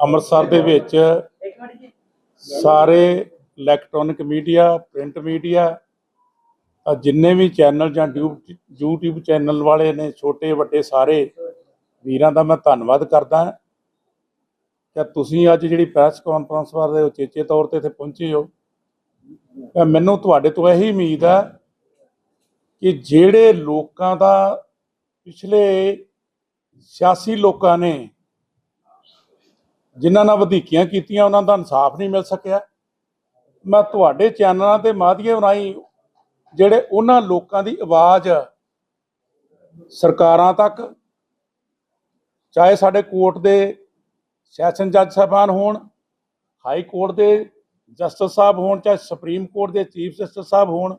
ਅੰਮ੍ਰਿਤਸਰ ਦੇ ਵਿੱਚ ਸਾਰੇ ਇਲੈਕਟ੍ਰੋਨਿਕ ਮੀਡੀਆ ਪ੍ਰਿੰਟ ਮੀਡੀਆ ਜਿੰਨੇ ਵੀ ਚੈਨਲ ਜਾਂ ਡਿਊ- YouTube ਚੈਨਲ ਵਾਲੇ ਨੇ, ਛੋਟੇ, ਵੱਡੇ ਸਾਰੇ, ਵੀਰਾਂ ਦਾ ਮੈਂ ਧੰਨਵਾਦ ਕਰਦਾ ਕਿ ਤੁਸੀਂ ਅੱਜ ਜਿਹੜੀ ਪ੍ਰੈਸ ਕਾਨਫਰੰਸ ਵਾਲੇ ਉਚੇਚੇ ਤੌਰ ਤੇ ਇੱਥੇ ਪਹੁੰਚੇ ਹੋ? ਤਾਂ ਮੈਨੂੰ ਤੁਹਾਡੇ ਤੋਂ ਇਹੀ ਉਮੀਦ ਹੈ ਕਿ ਜਿਹੜੇ ਲੋਕਾਂ ਦਾ ਪਿਛਲੇ ਸਿਆਸੀ ਲੋਕਾਂ ਨੇ ਜਿਨ੍ਹਾਂ ਨਾਲ ਵਧੀਕੀਆਂ ਕੀਤੀਆਂ, ਉਹਨਾਂ ਦਾ ਇਨਸਾਫ ਨਹੀਂ ਮਿਲ ਸਕਿਆ। ਮੈਂ ਤੁਹਾਡੇ ਚੈਨਲਾਂ ਦੇ ਮਾਧਿਅਮ ਰਾਹੀਂ ਜਿਹੜੇ ਉਹਨਾਂ ਲੋਕਾਂ ਦੀ ਆਵਾਜ਼ ਸਰਕਾਰਾਂ ਤੱਕ, ਚਾਹੇ ਸਾਡੇ ਕੋਰਟ ਦੇ ਸੈਸ਼ਨ ਜੱਜ ਸਾਹਿਬਾਨ ਹੋਣ, ਹਾਈ ਕੋਰਟ ਦੇ ਜਸਟਿਸ ਸਾਹਿਬ ਹੋਣ, ਚਾਹੇ ਸੁਪਰੀਮ ਕੋਰਟ ਦੇ ਚੀਫ ਜਸਟਿਸ ਸਾਹਿਬ ਹੋਣ,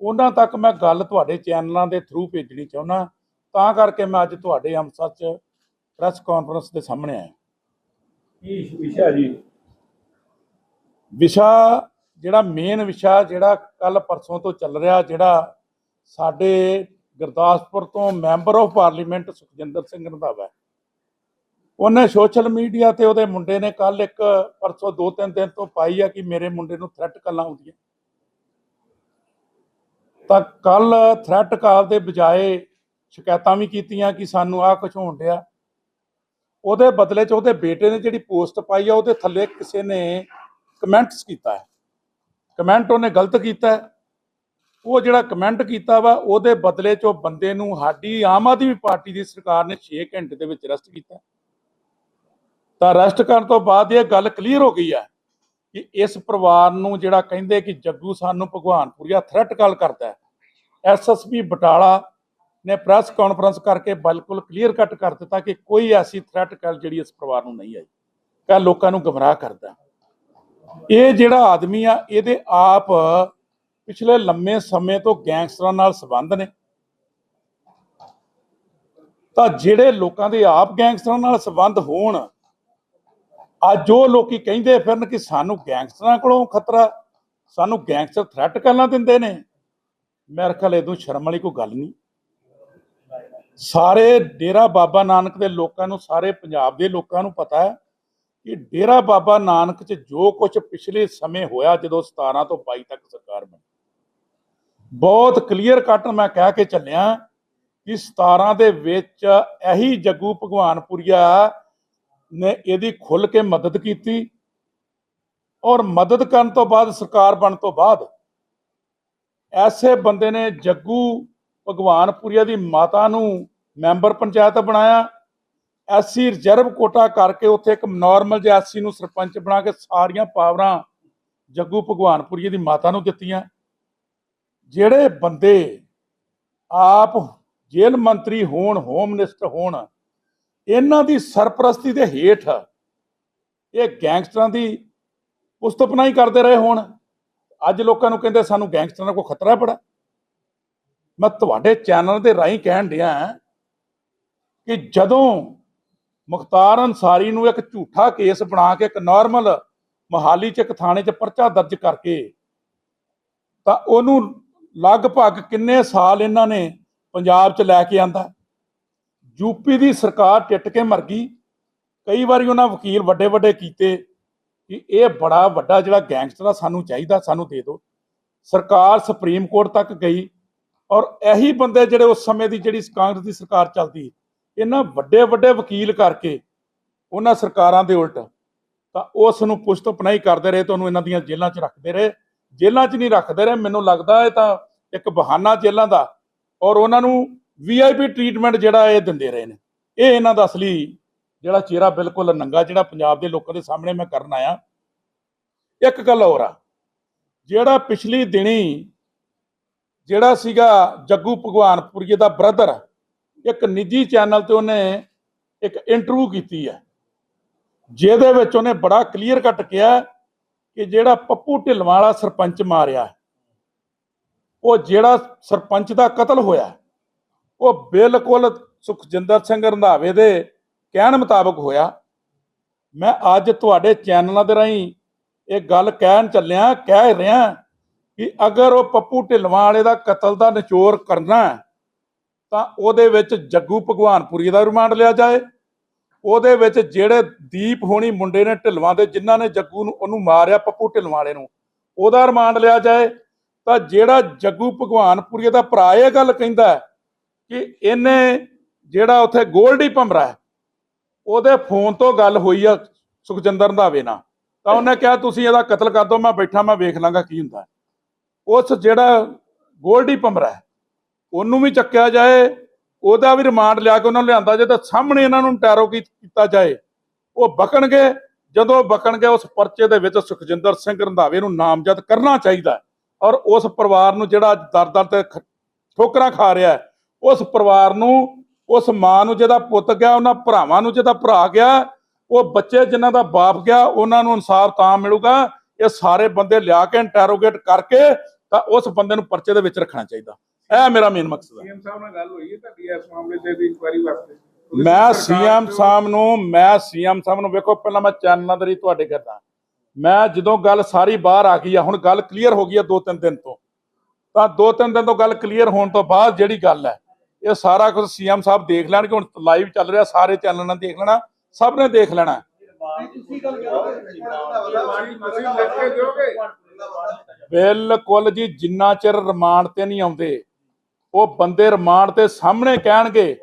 ਉਹਨਾਂ ਤੱਕ ਮੈਂ ਗੱਲ ਤੁਹਾਡੇ ਚੈਨਲਾਂ ਦੇ ਥਰੂ ਭੇਜਣੀ ਚਾਹੁੰਦਾ। ਤਾਂ ਕਰਕੇ ਮੈਂ ਅੱਜ ਤੁਹਾਡੇ ਅੰਮ੍ਰਿਤਸਰ 'ਚ ਪ੍ਰੈਸ ਕਾਨਫਰੰਸ ਦੇ ਸਾਹਮਣੇ ਆਇਆ। ਕੀ ਵਿਸ਼ਾ ਜੀ? ਵਿਸ਼ਾ ਜਿਹੜਾ ਮੇਨ ਵਿਸ਼ਾ ਜਿਹੜਾ ਕੱਲ ਪਰਸੋਂ ਤੋਂ ਚੱਲ ਰਿਹਾ, ਜਿਹੜਾ ਸਾਡੇ ਗੁਰਦਾਸਪੁਰ ਤੋਂ member of parliament Sukhjinder Singh Randhawa ਉਹਨੇ ਸੋਸ਼ਲ ਮੀਡੀਆ ਤੇ ਉਹਦੇ ਮੁੰਡੇ ਨੇ ਕੱਲ ਇੱਕ ਪਰਸੋਂ ਦੋ ਤਿੰਨ ਦਿਨ ਤੋਂ ਪਾਈ ਆ ਕਿ ਮੇਰੇ ਮੁੰਡੇ ਨੂੰ ਥ੍ਰੈਟ ਕਾਲਾਂ ਆਉਂਦੀਆਂ। ਤਾਂ ਕੱਲ ਥ੍ਰੈਟ ਕਾਲ ਦੇ ਬਜਾਏ ਸ਼ਿਕਾਇਤਾਂ ਵੀ ਕੀਤੀਆਂ ਕਿ ਸਾਨੂੰ ਆਹ ਕੁਝ ਹੋਣ ਡਿਆ। ਉਹਦੇ ਬਦਲੇ 'ਚ ਉਹਦੇ ਬੇਟੇ ਨੇ ਜਿਹੜੀ ਪੋਸਟ ਪਾਈ ਆ, ਉਹਦੇ ਥੱਲੇ ਕਿਸੇ ਨੇ ਕਮੈਂਟਸ ਕੀਤਾ ਹੈ। ਕਮੈਂਟ ਉਹਨੇ ਗਲਤ ਕੀਤਾ ਹੈ। ਉਹ ਜਿਹੜਾ ਕਮੈਂਟ ਕੀਤਾ ਵਾ, ਉਹਦੇ ਬਦਲੇ 'ਚ ਉਹ ਬੰਦੇ ਨੂੰ ਸਾਡੀ ਆਮ ਆਦਮੀ ਪਾਰਟੀ ਦੀ ਸਰਕਾਰ ਨੇ 6 ਘੰਟੇ ਦੇ ਵਿੱਚ ਅਰੈਸਟ ਕੀਤਾ ਤਾਂ ਅਰੈਸਟ ਕਰਨ ਤੋਂ ਬਾਅਦ ਇਹ ਗੱਲ ਕਲੀਅਰ ਹੋ ਗਈ ਹੈ ਕਿ ਇਸ ਪਰਿਵਾਰ ਨੂੰ ਜਿਹੜਾ ਕਹਿੰਦੇ ਕਿ ਜੱਗੂ ਸਾਨੂੰ ਭਗਵਾਨਪੁਰੀਆ ਥ੍ਰੈਟ ਕਾਲ ਕਰਦਾ ਹੈ। ਐਸਐਸਪੀ ਬਟਾਲਾ ਨੇ ਪ੍ਰੈਸ ਕਾਨਫਰੰਸ ਕਰਕੇ ਬਿਲਕੁਲ ਕਲੀਅਰ ਕੱਟ ਕਰ ਦਿੱਤਾ ਕਿ ਕੋਈ ਐਸੀ ਥ੍ਰੈਟ ਕੱਲ ਜਿਹੜੀ ਇਸ ਪਰਿਵਾਰ ਨੂੰ ਨਹੀਂ ਆਈ। ਕੱਲ ਲੋਕਾਂ ਨੂੰ ਗਮਰਾਹ ਕਰਦਾ। ਇਹ ਜਿਹੜਾ ਆਦਮੀ ਆ, ਇਹਦੇ ਆਪ ਪਿਛਲੇ ਲੰਮੇ ਸਮੇਂ ਤੋਂ ਗੈਂਗਸਟਰਾਂ ਨਾਲ ਸੰਬੰਧ ਨੇ। ਤਾਂ ਜਿਹੜੇ ਲੋਕਾਂ ਦੇ ਆਪ ਗੈਂਗਸਟਰਾਂ ਨਾਲ ਸੰਬੰਧ ਹੋਣ, ਅੱਜ ਉਹ ਲੋਕੀ ਕਹਿੰਦੇ ਫਿਰਨ ਕਿ ਸਾਨੂੰ ਗੈਂਗਸਟਰਾਂ ਕੋਲੋਂ ਖਤਰਾ, ਸਾਨੂੰ ਗੈਂਗਸਟਰ ਥ੍ਰੈਟ ਕਰਨਾ ਦਿੰਦੇ ਨੇ। ਮੇਰੇ ਖਿਆਲ ਇਹਦੋਂ ਸ਼ਰਮ ਵਾਲੀ ਕੋਈ ਗੱਲ ਨਹੀਂ। ਸਾਰੇ ਡੇਰਾ ਬਾਬਾ ਨਾਨਕ ਦੇ ਲੋਕਾਂ ਨੂੰ, ਸਾਰੇ ਪੰਜਾਬ ਦੇ ਲੋਕਾਂ ਨੂੰ ਪਤਾ ਹੈ ਕਿ ਡੇਰਾ ਬਾਬਾ ਨਾਨਕ 'ਚ ਜੋ ਕੁਝ ਪਿਛਲੇ ਸਮੇਂ ਹੋਇਆ ਜਦੋਂ 17 ਤੋਂ 22 ਤੱਕ ਸਰਕਾਰ ਬਣੀ, ਬਹੁਤ ਕਲੀਅਰ ਕੱਟ ਮੈਂ ਕਹਿ ਕੇ ਚੱਲਿਆ ਕਿ 17 ਦੇ ਵਿੱਚ ਇਹੀ ਜੱਗੂ ਭਗਵਾਨਪੁਰੀਆ ਨੇ ਇਹਦੀ ਖੁੱਲ ਕੇ ਮਦਦ ਕੀਤੀ ਔਰ ਮਦਦ ਕਰਨ ਤੋਂ ਬਾਅਦ ਸਰਕਾਰ ਬਣਨ ਤੋਂ ਬਾਅਦ ਐਸੇ ਬੰਦੇ ਨੇ ਜੱਗੂ ਭਗਵਾਨਪੁਰੀਆ ਦੀ ਮਾਤਾ ਨੂੰ ਮੈਂਬਰ ਪੰਚਾਇਤ ਬਣਾਇਆ। ਐਸਸੀ ਰਿਜ਼ਰਵ ਕੋਟਾ ਕਰਕੇ ਉੱਥੇ ਇੱਕ ਨਾਰਮਲ ਜਿਹਾ ਐਸਸੀ ਨੂੰ ਸਰਪੰਚ ਬਣਾ ਕੇ ਸਾਰੀਆਂ ਪਾਵਰਾਂ ਜੱਗੂ ਭਗਵਾਨਪੁਰੀਏ ਦੀ ਮਾਤਾ ਨੂੰ ਦਿੱਤੀਆਂ। ਜਿਹੜੇ ਬੰਦੇ ਆਪ ਜੇਲ੍ਹ ਮੰਤਰੀ ਹੋਣ ਹੋਮ ਮਿਨਿਸਟਰ ਹੋਣ, ਇਹਨਾਂ ਦੀ ਸਰਪ੍ਰਸਤੀ ਦੇ ਹੇਠ ਇਹ ਗੈਂਗਸਟਰਾਂ ਦੀ ਪੁਸਤਪਨਾਈ ਕਰਦੇ ਰਹੇ ਹੋਣ। ਅੱਜ ਲੋਕਾਂ ਨੂੰ ਕਹਿੰਦੇ ਸਾਨੂੰ ਗੈਂਗਸਟਰਾਂ ਕੋਲ ਖਤਰਾ ਪੜਾ ਮੈਂ ਤੁਹਾਡੇ ਚੈਨਲ ਦੇ ਰਾਹੀਂ ਕਹਿਣ ਡਿਆ ਕਿ ਜਦੋਂ ਮੁਖਤਾਰ ਅਨਸਾਰੀ ਨੂੰ ਇੱਕ ਝੂਠਾ ਕੇਸ ਬਣਾ ਕੇ ਇੱਕ ਨਾਰਮਲ ਮਹਾਲੀ ਚ ਇੱਕ ਥਾਣੇ ਚ ਪਰਚਾ ਦਰਜ ਕਰਕੇ ਤਾਂ ਉਹਨੂੰ ਲਗਭਗ ਕਿੰਨੇ ਸਾਲ ਇਹਨਾਂ ਨੇ ਪੰਜਾਬ ਚ ਲੈ ਕੇ ਆਂਦਾ? ਯੂਪੀ ਦੀ ਸਰਕਾਰ ਟਿੱਟ ਕੇ ਮਰ ਗਈ। ਕਈ ਵਾਰੀ ਉਹਨਾਂ ਵਕੀਲ ਵੱਡੇ ਵੱਡੇ ਕੀਤੇ ਕਿ ਇਹ ਬੜਾ ਵੱਡਾ ਜਿਹੜਾ ਗੈਂਗਸਟਰ ਆ, ਸਾਨੂੰ ਚਾਹੀਦਾ, ਸਾਨੂੰ ਦੇ ਦਿਓ। ਸਰਕਾਰ ਸੁਪਰੀਮ ਕੋਰਟ ਤੱਕ ਗਈ। ਔਰ ਇਹੀ ਬੰਦੇ ਜਿਹੜੇ ਉਸ ਸਮੇਂ ਦੀ ਜਿਹੜੀ ਕਾਂਗਰਸ ਦੀ ਸਰਕਾਰ ਚੱਲਦੀ, ਇਹਨਾਂ ਵੱਡੇ ਵੱਡੇ ਵਕੀਲ ਕਰਕੇ ਉਹਨਾਂ ਸਰਕਾਰਾਂ ਦੇ ਉਲਟ ਤਾਂ ਉਸ ਨੂੰ ਪੁਸ਼ਤ ਪਨਾਈ ਕਰਦੇ ਰਹੇ ਤੇ ਉਹਨੂੰ ਇਹਨਾਂ ਦੀਆਂ ਜੇਲ੍ਹਾਂ 'ਚ ਰੱਖਦੇ ਰਹੇ। ਜੇਲ੍ਹਾਂ 'ਚ ਨਹੀਂ ਰੱਖਦੇ ਰਹੇ, ਮੈਨੂੰ ਲੱਗਦਾ ਇਹ ਤਾਂ ਇੱਕ ਬਹਾਨਾ ਜੇਲ੍ਹਾਂ ਦਾ ਔਰ ਉਹਨਾਂ ਨੂੰ ਵੀਆਈਪੀ ਟ੍ਰੀਟਮੈਂਟ ਜਿਹੜਾ ਇਹ ਦਿੰਦੇ ਰਹੇ ਨੇ। ਇਹ ਇਹਨਾਂ ਦਾ ਅਸਲੀ ਜਿਹੜਾ ਚਿਹਰਾ ਬਿਲਕੁਲ ਨੰਗਾ ਜਿਹੜਾ ਪੰਜਾਬ ਦੇ ਲੋਕਾਂ ਦੇ ਸਾਹਮਣੇ ਮੈਂ ਕਰਨ ਆਇਆ। ਇੱਕ ਗੱਲ ਹੋਰ ਆ, ਜਿਹੜਾ ਪਿਛਲੀ ਦਿਨੀ ਜਿਹੜਾ ਸੀਗਾ ਜੱਗੂ ਭਗਵਾਨਪੁਰੀਏ ਦਾ ਬ੍ਰਦਰ ਇੱਕ ਨਿੱਜੀ ਚੈਨਲ ਤੇ ਉਹਨੇ ਇੱਕ ਇੰਟਰਵਿਊ ਕੀਤੀ ਹੈ ਜਿਹਦੇ ਵਿੱਚ ਉਹਨੇ ਬੜਾ ਕਲੀਅਰ ਕੱਟ ਕਿਹਾ ਕਿ ਜਿਹੜਾ ਪੱਪੂ ਢਿੱਲਵਾਂ ਵਾਲਾ ਸਰਪੰਚ ਮਾਰਿਆ, ਉਹ ਜਿਹੜਾ ਸਰਪੰਚ ਦਾ ਕਤਲ ਹੋਇਆ, ਉਹ ਬਿਲਕੁਲ ਸੁਖਜਿੰਦਰ ਸਿੰਘ ਰੰਧਾਵੇ ਦੇ ਕਹਿਣ ਮੁਤਾਬਕ ਹੋਇਆ। ਮੈਂ ਅੱਜ ਤੁਹਾਡੇ ਚੈਨਲਾਂ ਦੇ ਰਾਹੀਂ ਇਹ ਗੱਲ ਕਹਿਣ ਚੱਲਿਆ, ਕਹਿ ਰਿਹਾ ਕਿ ਅਗਰ ਉਹ ਪੱਪੂ ਢਿੱਲਵਾਂ ਵਾਲੇ ਦਾ ਕਤਲ ਦਾ ਨਿਚੋੜ ਕਰਨਾ ਤਾਂ ਉਹਦੇ ਵਿੱਚ ਜੱਗੂ ਭਗਵਾਨਪੁਰੀ ਦਾ ਰਿਮਾਂਡ ਲਿਆ ਜਾਏ। ਉਹਦੇ ਵਿੱਚ ਜਿਹੜੇ ਦੀਪ ਹੋਣੀ ਮੁੰਡੇ ਨੇ ਢਿੱਲਵਾਂ ਦੇ, ਜਿਨ੍ਹਾਂ ਨੇ ਜੱਗੂ ਨੂੰ, ਉਹਨੂੰ ਮਾਰਿਆ ਪੱਪੂ ਢਿਲਵਾਂ ਵਾਲੇ ਨੂੰ, ਉਹਦਾ ਰਿਮਾਂਡ ਲਿਆ ਜਾਏ। ਤਾਂ ਜਿਹੜਾ ਜੱਗੂ ਭਗਵਾਨਪੁਰੀਏ ਦਾ ਭਰਾ ਇਹ ਗੱਲ ਕਹਿੰਦਾ ਕਿ ਇਹਨੇ ਜਿਹੜਾ ਉੱਥੇ ਗੋਲਡੀ ਭਮਰਾ ਉਹਦੇ ਫੋਨ ਤੋਂ ਗੱਲ ਹੋਈ ਆ ਸੁਖਜਿੰਦਰ ਰੰਧਾਵੇ ਨਾਲ। ਤਾਂ ਉਹਨੇ ਕਿਹਾ, ਤੁਸੀਂ ਇਹਦਾ ਕਤਲ ਕਰ ਦਿਓ, ਮੈਂ ਬੈਠਾ, ਮੈਂ ਵੇਖ ਲਾਂਗਾ ਕੀ ਹੁੰਦਾ ਉਸ ਜਿਹੜਾ ਗੋਲਡੀ ਪੰਮਰਾ ਉਹਨੂੰ ਵੀ ਚੱਕਿਆ ਜਾਏ ਉਹਦਾ ਵੀ ਰਿਮਾਂਡ ਲਿਆ ਕੇ ਉਹਨਾਂ ਨੂੰ ਲਿਆਂਦਾ ਜੇ ਤਾਂ ਸਾਹਮਣੇ ਇਹਨਾਂ ਨੂੰ ਟੈਰੋ ਕੀਤਾ ਜਾਏ ਉਹ ਬਕਣਗੇ ਜਦੋਂ ਬਕਣਗੇ ਉਸ ਪਰਚੇ ਦੇ ਵਿੱਚ ਸੁਖਜਿੰਦਰ ਸਿੰਘ ਰੰਧਾਵੇ ਨੂੰ ਨਾਮਜ਼ਦ ਕਰਨਾ ਚਾਹੀਦਾ ਔਰ ਉਸ ਪਰਿਵਾਰ ਨੂੰ ਜਿਹੜਾ ਅੱਜ ਦਰ-ਦਰ ਤੇ ਠੋਕਰਾਂ ਖਾ ਰਿਹਾ ਹੈ, ਉਸ ਪਰਿਵਾਰ ਨੂੰ ਉਸ ਮਾਂ ਨੂੰ ਜਿਹਦਾ ਪੁੱਤ ਗਿਆ ਉਹਨਾਂ ਭਰਾਵਾਂ ਨੂੰ ਜਿਹਦਾ ਭਰਾ ਗਿਆ ਉਹ ਬੱਚੇ ਜਿਨ੍ਹਾਂ ਦਾ ਬਾਪ ਗਿਆ ਉਹਨਾਂ ਨੂੰ ਇਨਸਾਫ ਤਾਂ ਮਿਲੂਗਾ ਇਹ ਸਾਰੇ ਬੰਦੇ ਲਿਆ ਕੇ ਇੰਟਰੋਗੇਟ ਕਰਕੇ ਤਾਂ ਉਸ ਬੰਦੇ ਨੂੰ ਪਰਚੇ ਦੇ ਵਿੱਚ ਰੱਖਣਾ ਚਾਹੀਦਾ। ਇਹ ਮੇਰਾ ਮੇਨ ਮਕਸਦ ਹੈ। ਸੀਐਮ ਸਾਹਿਬ ਨਾਲ ਗੱਲ ਹੋਈ ਹੈ ਤੁਹਾਡੀ ਇਸ ਮਾਮਲੇ ਤੇ ਦੀ ਇਨਕੁਆਇਰੀ ਵਾਸਤੇ? ਮੈਂ ਸੀਐਮ ਸਾਹਿਬ ਨੂੰ ਮੈਂ ਸੀਐਮ ਸਾਹਿਬ ਨੂੰ ਵੇਖੋ ਪਹਿਲਾਂ ਮੈਂ ਚੈਨਲਾਂ ਦੇ ਰਹੀ ਤੁਹਾਡੇ ਕਰਦਾ ਮੈਂ ਜਦੋਂ ਗੱਲ ਸਾਰੀ ਬਾਹਰ ਆ ਗਈ ਆ ਹੁਣ ਗੱਲ ਕਲੀਅਰ ਹੋ ਗਈ ਆ ਦੋ ਤਿੰਨ ਦਿਨ ਤੋਂ। ਤਾਂ ਦੋ ਤਿੰਨ ਦਿਨ ਤੋਂ ਗੱਲ ਕਲੀਅਰ ਹੋਣ ਤੋਂ ਬਾਅਦ ਜਿਹੜੀ ਗੱਲ ਹੈ ਇਹ ਸਾਰਾ ਕੁਝ ਸੀਐਮ ਸਾਹਿਬ ਦੇਖ ਲੈਣਗੇ। ਹੁਣ ਲਾਈਵ ਚੱਲ ਰਿਹਾ ਸਾਰੇ ਚੈਨਲਾਂ ਨੇ ਦੇਖ ਲੈਣਾ ਸਭ ਨੇ ਦੇਖ ਲੈਣਾ। ਤੁਸੀਂ ਗੱਲ ਕਰੋਗੇ ਤੁਸੀਂ ਲਿਖ ਕੇ ਦਿਓਗੇ? ਬਿਲਕੁਲ ਜੀ ਜਿੰਨਾ ਚਿਰ ਰਿਮਾਂਡ ਤੇ ਨਹੀਂ ਆਉਂਦੇ ਉਹ ਬੰਦੇ ਰਿਮਾਂਡ ਤੇ ਸਾਹਮਣੇ ਕਹਿਣਗੇ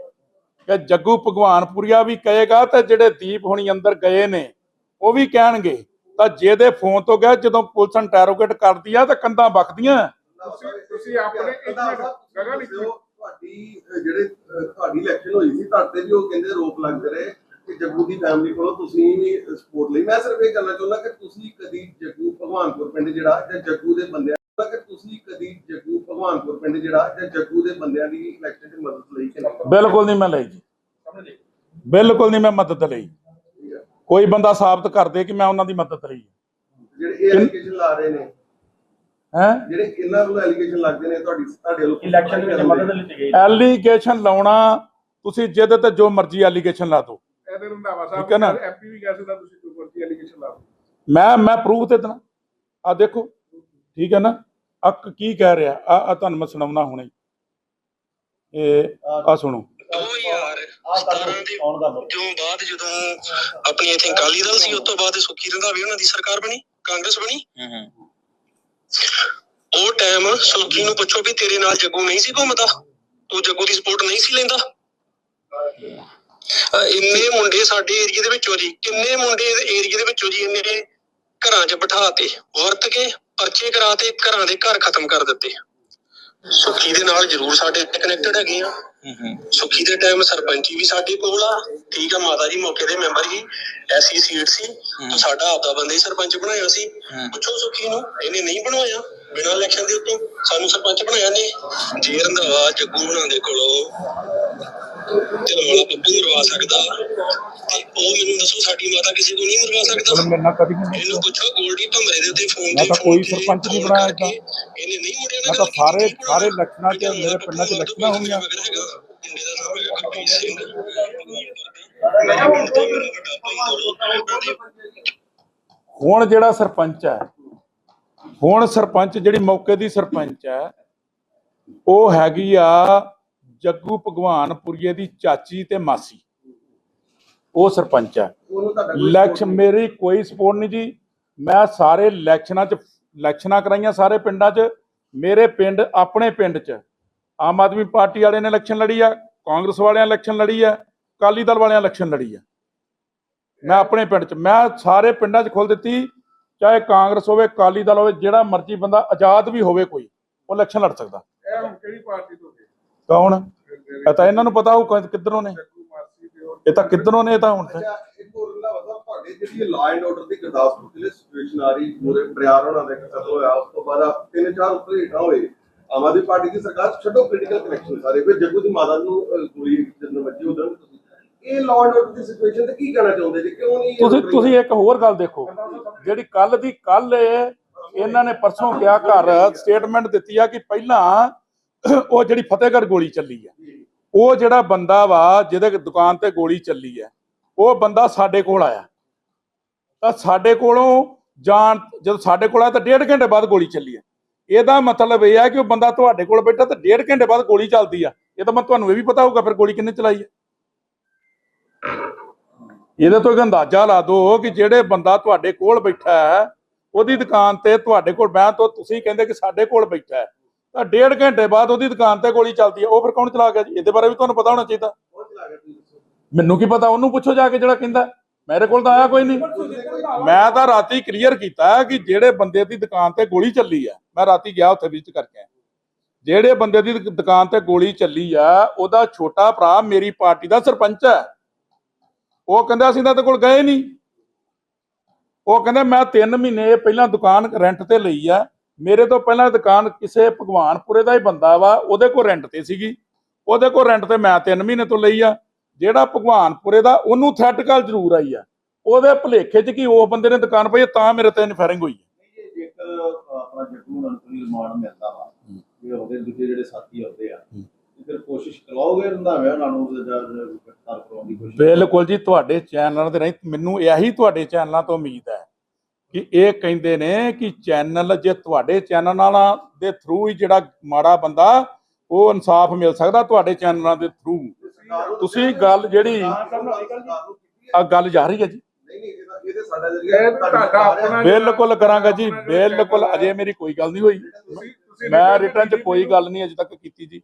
ਕਿ ਜੱਗੂ ਭਗਵਾਨਪੁਰੀਆ ਵੀ ਕਹੇਗਾ ਤੇ ਜਿਹੜੇ ਦੀਪ ਹੁਣੀ ਅੰਦਰ ਗਏ ਨੇ ਉਹ ਵੀ ਕਹਿਣਗੇ। ਤਾਂ ਜਿਹਦੇ ਫੋਨ ਤੋਂ ਗਿਆ ਜਦੋਂ ਪੁਲਿਸ ਇੰਟਰੋਗੇਟ ਕਰਦੀ ਆ ਤਾਂ ਕੰਧਾਂ ਬਕਦੀਆਂ ਤੁਸੀਂ ਤੁਸੀਂ ਆਪਣੇ ਇੱਕ ਮਿੰਟ ਗਗਨ ਤੁਹਾਡੀ ਜਿਹੜੇ ਤੁਹਾਡੀ ਇਲੈਕਸ਼ਨ ਹੋਈ ਸੀ ਤੁਹਾਡੇ ਵੀ ਉਹ ਕਹਿੰਦੇ ਰੋਪ ਲੱਗ ਰਹੇ। ਕਿ ਜੱਗੂ ਦੀ ਫੈਮਿਲੀ ਕੋਲੋਂ ਤੁਸੀਂ ਵੀ ਸਪੋਰਟ ਲਈ। ਮੈਂ ਸਿਰਫ ਇਹ ਕਹਿਣਾ ਚਾਹੁੰਦਾ ਕਿ ਤੁਸੀਂ ਕਦੀ ਜੱਗੂ ਭਗਵਾਨਪੁਰ ਪਿੰਡ ਜਿਹੜਾ ਜਾਂ ਜੱਗੂ ਦੇ ਬੰਦਿਆਂ ਕਿ ਤੁਸੀਂ ਕਦੀ ਜੱਗੂ ਭਗਵਾਨਪੁਰ ਪਿੰਡ ਜਿਹੜਾ ਜਾਂ ਜੱਗੂ ਦੇ ਬੰਦਿਆਂ ਦੀ ਇਲੈਕਸ਼ਨ 'ਚ ਮਦਦ ਲਈ ਕਿ ਨਹੀਂ? ਬਿਲਕੁਲ ਨਹੀਂ ਮੈਂ ਲਈ ਜੀ। ਬਿਲਕੁਲ ਨਹੀਂ ਮੈਂ ਮਦਦ ਲਈ। ਕੋਈ ਬੰਦਾ ਸਾਬਤ ਕਰ ਦੇ ਕਿ ਮੈਂ ਉਹਨਾਂ ਦੀ ਮਦਦ ਲਈ। ਜਿਹੜੇ ਇਹ ਐਲੀਗੇਸ਼ਨ ਲਾ ਰਹੇ ਨੇ। ਹੈ? ਜਿਹੜੇ ਇਹਨਾਂ ਨੂੰ ਐਲੀਗੇਸ਼ਨ ਲੱਗਦੇ ਨੇ ਤੁਹਾਡੀ ਤੁਹਾਡੇ ਵੱਲੋਂ ਇਲੈਕਸ਼ਨ ਦੇ ਵਿੱਚ ਮਦਦ ਲਈ ਗਈ। ਐਲੀਗੇਸ਼ਨ ਲਾਉਣਾ ਤੁਸੀਂ ਜਿਹਦੇ ਤੇ ਜੋ ਮਰਜ਼ੀ ਐਲੀਗੇਸ਼ਨ ਲਾ ਦਿਓ। ਇਹਦੇ ਰੰਧਾਵਾ ਠੀਕ ਹੈ ਨਾ? ਸਾਹਿਬ ਐਮਪੀ ਵੀ ਕਹਿ ਸਕਦਾ ਤੁਸੀਂ ਕੋਈ ਮਰਜ਼ੀ ਐਲੀਗੇਸ਼ਨ ਲਾ ਮੈਂ ਮੈਂ ਪ੍ਰੂਫ ਤੇ ਦੇਣਾ। ਆ ਦੇਖੋ ਠੀਕ ਹੈ ਨਾ? ਆ ਕੀ ਕਹਿ ਰਿਹਾ? ਆ ਆ ਤੁਹਾਨੂੰ ਮੈਂ ਸੁਣਾਉਣਾ ਹੁਣੇ ਇਹ ਆ ਸੁਣੋ। 2017 ਦੇ ਆਉਣ ਦਾ ਤੋਂ ਬਾਅਦ ਜਦੋਂ ਆਪਣੀ ਇਥੇ ਅਕਾਲੀ ਦਲ ਸੀ ਉਸ ਤੋਂ ਬਾਅਦ ਸੁਖੀ ਰੰਧਾਵੇ ਉਹਨਾਂ ਦੀ ਸਰਕਾਰ ਬਣੀ ਕਾਂਗਰਸ ਬਣੀ। ਉਹ ਟਾਈਮ ਸੁਖੀ ਨੂੰ ਪੁੱਛੋ ਵੀ ਤੇਰੇ ਨਾਲ ਜੱਗੂ ਨਹੀਂ ਸੀ ਘੁੰਮਦਾ ਤੂੰ ਜੱਗੂ ਦੀ ਸਪੋਰਟ ਨਹੀਂ ਸੀ ਲੈਂਦਾ। ਇੰਨੇ ਮੁੰਡੇ ਸਾਡੇ ਏਰੀਆ ਦੇ ਵਿੱਚੋਂ ਜੀ ਕਿੰਨੇ ਮੁੰਡੇ ਏਰੀਆ ਦੇ ਵਿੱਚੋਂ ਜੀ ਇੰਨੇ ਘਰਾਂ 'ਚ ਬਿਠਾ ਤੇ ਵਰਤ ਕੇ ਪਰਚੇ ਕਰਾ ਤੇ ਘਰਾਂ ਦੇ ਘਰ ਖਤਮ ਕਰ ਦਿੱਤੇ। ਸੁਖੀ ਦੇ ਨਾਲ ਜ਼ਰੂਰ ਸਾਡੇ ਕਨੈਕਟਡ ਹੈਗੇ ਆ। ਸੁਖੀ ਦੇ ਟਾਈਮ ਸਰਪੰਚੀ ਵੀ ਸਾਡੇ ਕੋਲ ਆ। ਠੀਕ ਆ ਮਾਤਾ ਜੀ ਮੌਕੇ ਦੇ ਮੈਂਬਰ ਹੀ ਐਸੀ ਸੀਟ ਸੀ। ਤਾਂ ਸਾਡਾ ਆਪਦਾ ਬੰਦਾ ਹੀ ਸਰਪੰਚ ਬਣਾਇਆ ਸੀ। ਪੁੱਛੋ ਸੁਖੀ ਨੂੰ ਇਹਨੇ ਨਹੀਂ ਬਣਵਾਇਆ ਬਿਨਾਂ ਇਲੈਕਸ਼ਨ ਦੇ ਉੱਤੋਂ ਸਾਨੂੰ ਸਰਪੰਚ ਬਣਾਇਆ ਨੇ। ਜੇ ਰੰਧਾਵਾ ਜੱਗੂ ਹੁਣਾਂ ਦੇ ਕੋਲੋਂ। ਤੇ ਵਾਲਾ ਬੱਬੂ ਮਰਵਾ ਸਕਦਾ। ਤੇ ਉਹ ਮੈਨੂੰ ਦੱਸੋ ਸਾਡੀ ਮਾਤਾ ਕਿਸੇ ਕੋਲ ਨਹੀਂ ਮਰਵਾ ਸਕਦਾ? ਮੇਰੇ ਨਾਲ ਕਦੀ ਨਹੀਂ ਇਹਨੂੰ ਪੁੱਛੋ ਗੋਲਡੀ ਭਮਰੇ ਦੇ ਉੱਤੇ ਫੋਨ ਤੇ ਤਾਂ ਕੋਈ ਤੇ ਸਰਪੰਚ ਨਹੀਂ ਬਣਾਇਆ ਏਦਾਂ। ਇਹਨੇ ਨਹੀਂ ਮੁੰਡਿਆਂ ਮੈਂ ਨਾਲ ਤਾਂ ਸਾਰੇ ਸਾਰੇ 'ਚ ਇਹਦਾ ਮੇਰੇ ਪਿੰਡਾਂ 'ਚ ਇਲੈਕਸ਼ਨਾਂ ਹੋਈਆਂ। ਮੁੰਡੇ ਹੁਣ ਜਿਹੜਾ ਸਰਪੰਚ ਹੈ ਹੁਣ ਸਰਪੰਚ ਜਿਹੜੀ ਮੌਕੇ ਦੀ ਸਰਪੰਚ ਹੈ ਉਹ ਹੈਗੀ ਆ ਜੱਗੂ ਭਗਵਾਨਪੁਰੀਏ ਦੀ ਚਾਚੀ ਤੇ ਮਾਸੀ। ਉਹ ਸਰਪੰਚ ਹੈ। ਇਲੈਕਸ਼ਨ ਮੇਰੀ ਕੋਈ ਸਪੋਰਟ ਨਹੀਂ ਜੀ। ਮੈਂ ਸਾਰੇ ਇਲੈਕਸ਼ਨਾਂ 'ਚ ਇਲੈਕਸ਼ਨਾਂ ਕਰਾਈਆਂ ਸਾਰੇ ਪਿੰਡਾਂ 'ਚ। ਮੇਰੇ ਪਿੰਡ ਆਪਣੇ ਪਿੰਡ 'ਚ। ਆਮ ਆਦਮੀ ਪਾਰਟੀ ਵਾਲਿਆਂ ਨੇ ਇਲੈਕਸ਼ਨ ਲੜੀ ਆ ਕਾਂਗਰਸ ਵਾਲਿਆਂ ਇਲੈਕਸ਼ਨ ਲੜੀ ਆ ਅਕਾਲੀ ਦਲ ਵਾਲਿਆਂ ਇਲੈਕਸ਼ਨ ਲੜੀ ਆ। ਮੈਂ ਆਪਣੇ ਪਿੰਡ 'ਚ ਮੈਂ ਸਾਰੇ ਪਿੰਡਾਂ 'ਚ ਖੋਲ ਦਿੱਤੀ। ਚਾਹੇ ਕਾਂਗਰਸ ਹੋਵੇ ਅਕਾਲੀ ਦਲ ਹੋਵੇ ਜਿਹੜਾ ਮਰਜ਼ੀ ਬੰਦਾ ਆਜ਼ਾਦ ਵੀ ਹੋਵੇ ਕੋਈ ਉਹ ਇਲੈਕਸ਼ਨ ਲੜ ਸਕਦਾ। ਇਹ ਹੁਣ ਕਿਹੜੀ ਪਾਰਟੀ ਤੋਂ ਗਏ ਕੌਣ? ਇਹ ਤਾਂ ਇਹਨਾਂ ਨੂੰ ਪਤਾ ਕਿ- ਕਿੱਧਰੋਂ ਨੇ। ਇਹ ਤਾਂ ਕਿੱਧਰੋਂ ਨੇ ਇਹ ਤਾਂ ਹੁਣ ਤਾਂ। ਅੱਛਾ ਇੱਕ ਹੋਰ ਨਾ ਬਤਾ ਤੁਹਾਡੇ ਜਿਹੜੀ ਲਾਅ ਐਂਡ ਆਰਡਰ ਦੀ ਗੁਰਦਾਸਪੁਰ ਜ਼ਿਲ੍ਹੇ ਸਿਚੁਏਸ਼ਨ ਆ ਰਹੀ ਪੂਰੇ ਬਰਿਆਰ ਹੋਣਾ ਦਾ ਕਤਲ ਹੋਇਆ ਉਸ ਤੋਂ ਬਾਅਦ ਆਹ ਤਿੰਨ ਚਾਰ ਉੱਤੇ ਹੇਠਾਂ ਹੋਏ। ਆਮ ਆਦਮੀ ਪਾਰਟੀ ਦੀ ਸਰਕਾਰ ਛੱਡੋ ਪੋਲੀਟੀਕਲ ਕਨੈਕਸ਼ਨ ਸਾਰੇ ਫਿਰ ਜੱਗੂ ਦੀ ਮਾਤਾ ਨੂੰ ਅਹ, ਗੋਲੀ ਜਦੋਂ ਵੱਜੀ ਉਦੋਂ ਵੀ ਤੁਸੀਂ ਇਹ ਲਾਅ ਐਂਡ ਆਰਡਰ ਦੀ ਸਿਚੁਏਸ਼ਨ ਤੇ ਕੀ ਕਹਿਣਾ ਚਾਹੁੰਦੇ ਜੀ? ਕਿਉਂ ਨਹੀਂ ਇਹ ਤੁਸੀਂ? ਤੁਸੀਂ ਇੱਕ ਹੋਰ ਗੱਲ ਦੇਖੋ ਜਿਹੜੀ ਕੱਲ ਦੀ ਕੱਲ ਇਹਨਾਂ ਨੇ ਪਰਸੋਂ ਕਿਹਾ ਘਰ ਸਟੇਟਮੈਂਟ ਦਿੱਤੀ ਆ ਕਿ ਪਹਿਲਾਂ ਉਹ ਜਿਹੜੀ ਫਤਿਹਗੜ੍ਹ ਗੋਲੀ ਚੱਲੀ ਆ। ਉਹ ਜਿਹੜਾ ਬੰਦਾ ਵਾ, ਜਿਹਦੇ ਦੁਕਾਨ ਤੇ ਗੋਲੀ ਚੱਲੀ ਹੈ, ਉਹ ਬੰਦਾ ਸਾਡੇ ਕੋਲ ਆਇਆ। ਤਾਂ ਸਾਡੇ ਕੋਲੋਂ ਜਾਣ, ਜਦੋਂ ਸਾਡੇ ਕੋਲ ਆਇਆ ਤਾਂ ਡੇਢ ਘੰਟੇ ਬਾਅਦ ਗੋਲੀ ਚੱਲੀ ਹੈ। ਇਹਦਾ ਮਤਲਬ ਇਹ ਹੈ ਕਿ ਉਹ ਬੰਦਾ ਤੁਹਾਡੇ ਕੋਲ ਬੈਠਾ ਤਾਂ ਡੇਢ ਘੰਟੇ ਬਾਅਦ ਗੋਲੀ ਚੱਲਦੀ ਆ। ਇਹ ਤਾਂ ਮੈਂ ਤੁਹਾਨੂੰ ਇਹ ਵੀ ਪਤਾ ਹੋਊਗਾ, ਫਿਰ ਗੋਲੀ ਕਿੰਨੇ ਚਲਾਈ ਹੈ। ਇਹਦੇ ਤੋਂ ਇੱਕ ਅੰਦਾਜ਼ਾ ਲਾ ਦਿਓ ਕਿ ਜਿਹੜੇ ਬੰਦਾ ਤੁਹਾਡੇ ਕੋਲ ਬੈਠਾ ਹੈ, ਉਹਦੀ ਦੁਕਾਨ ਤੇ ਤੁਹਾਡੇ ਕੋਲ ਬਹਿ ਤੋਂ ਤੁਸੀਂ ਕਹਿੰਦੇ ਕਿ ਸਾਡੇ ਕੋਲ ਬੈਠਾ ਹੈ। ਤਾਂ ਡੇਢ ਘੰਟੇ ਬਾਅਦ ਉਹਦੀ ਦੁਕਾਨ ਤੇ ਗੋਲੀ ਚੱਲਦੀ ਹੈ ਉਹ ਫਿਰ ਕੌਣ ਚਲਾ ਗਿਆ ਜੀ? ਇਹਦੇ ਬਾਰੇ ਵੀ ਤੁਹਾਨੂੰ ਪਤਾ ਹੋਣਾ ਚਾਹੀਦਾ। ਮੈਨੂੰ ਕੀ ਪਤਾ? ਉਹਨੂੰ ਪੁੱਛੋ ਜਾ ਕੇ ਜਿਹੜਾ ਕਹਿੰਦਾ। ਮੇਰੇ ਕੋਲ ਤਾਂ ਆਇਆ ਕੋਈ ਨਹੀਂ। ਮੈਂ ਤਾਂ ਰਾਤੀ ਕਲੀਅਰ ਕੀਤਾ ਕਿ ਜਿਹੜੇ ਬੰਦੇ ਦੀ ਦੁਕਾਨ ਤੇ ਗੋਲੀ ਚੱਲੀ ਆ, ਮੈਂ ਰਾਤੀ ਗਿਆ ਉੱਥੇ ਵਿਜ਼ਿਟ ਕਰਕੇ। ਜਿਹੜੇ ਬੰਦੇ ਦੀ ਦੁਕਾਨ ਤੇ ਗੋਲੀ ਚੱਲੀ ਆ, ਉਹਦਾ ਛੋਟਾ ਭਰਾ ਮੇਰੀ ਪਾਰਟੀ ਦਾ ਸਰਪੰਚ ਹੈ ਉਹ ਕਹਿੰਦਾ ਅਸੀਂ ਤਾਂ ਇਹਦੇ ਕੋਲ ਗਏ ਨਹੀਂ। ਉਹ ਕਹਿੰਦਾ ਮੈਂ 3 ਮਹੀਨੇ ਪਹਿਲਾਂ ਦੁਕਾਨ ਰੈਂਟ ਤੇ ਲਈ ਆ। ਮੇਰੇ ਤੋਂ ਪਹਿਲਾਂ ਦੁਕਾਨ ਕਿਸੇ ਭਗਵਾਨਪੁਰੇ ਦਾ ਹੀ ਬੰਦਾ ਵਾ ਉਹਦੇ ਕੋਲ ਰੈਂਟ ਤੇ ਸੀਗੀ। ਉਹਦੇ ਕੋਲ ਰੈਂਟ ਤੇ ਮੈਂ 3 ਮਹੀਨੇ ਤੋਂ ਲਈ ਆ। ਜਿਹੜਾ ਭਗਵਾਨਪੁਰੇ ਦਾ ਉਹਨੂੰ ਥ੍ਰੈਟ ਕਾਲ ਜ਼ਰੂਰ ਆਈ ਆ। ਉਹਦੇ ਭੁਲੇਖੇ 'ਚ ਕਿ ਉਹ ਬੰਦੇ ਨੇ ਦੁਕਾਨ ਪਾਈ ਤਾਂ ਮੇਰੇ ਤੇ ਫਾਇਰਿੰਗ ਹੋਈ ਜੇਕਰ ਆਪਣਾ ਜੱਟੂ ਨੂੰ ਕੋਈ ਰਿਮਾਂਡ ਮਿਲਦਾ ਵਾ ਜੇ ਉਹਦੇ ਦੂਜੇ ਜਿਹੜੇ ਸਾਥੀ ਹੁੰਦੇ ਆ ਹੂੰ। ਤੇ ਫਿਰ ਕੋਸ਼ਿਸ਼ ਕਰਵਾਓਗੇ ਰੰਧਾਵੇ ਉਹਨਾਂ ਨੂੰ ਜਾਂ ਗ੍ਰਿਫਤਾਰ ਕਰਾਉਣ ਦੀ ਕੋਸ਼ਿਸ਼ ਬਿਲਕੁਲ ਜੀ ਤੁਹਾਡੇ ਚੈਨਲਾਂ ਦੇ ਰਾਹੀਂ ਮੈਨੂੰ ਇਹੀ ਤੁਹਾਡੇ ਚੈਨਲਾਂ ਤੋਂ ਉਮੀਦ ਹੈ। ਕਿ ਇਹ ਕਹਿੰਦੇ ਨੇ ਕਿ ਚੈਨਲ ਜੇ ਤੁਹਾਡੇ ਚੈਨਲਾਂ ਦੇ ਥਰੂ ਹੀ ਜਿਹੜਾ ਮਾੜਾ ਬੰਦਾ ਉਹ ਇਨਸਾਫ ਮਿਲ ਸਕਦਾ ਤੁਹਾਡੇ ਚੈਨਲਾਂ ਦੇ ਥਰੂ ਤੁਸੀਂ ਗੱਲ ਜਿਹੜੀ? ਆ ਗੱਲ ਜਾ ਰਹੀ ਹੈ ਜੀ? ਬਿਲਕੁਲ ਕਰਾਂਗਾ ਜੀ ਬਿਲਕੁਲ। ਅਜੇ ਮੇਰੀ ਕੋਈ ਗੱਲ ਨਹੀਂ ਹੋਈ। ਮੈਂ ਰਿਟਰਨ 'ਚ ਕੋਈ ਗੱਲ ਨਹੀਂ ਅਜੇ ਤੱਕ ਕੀਤੀ ਜੀ।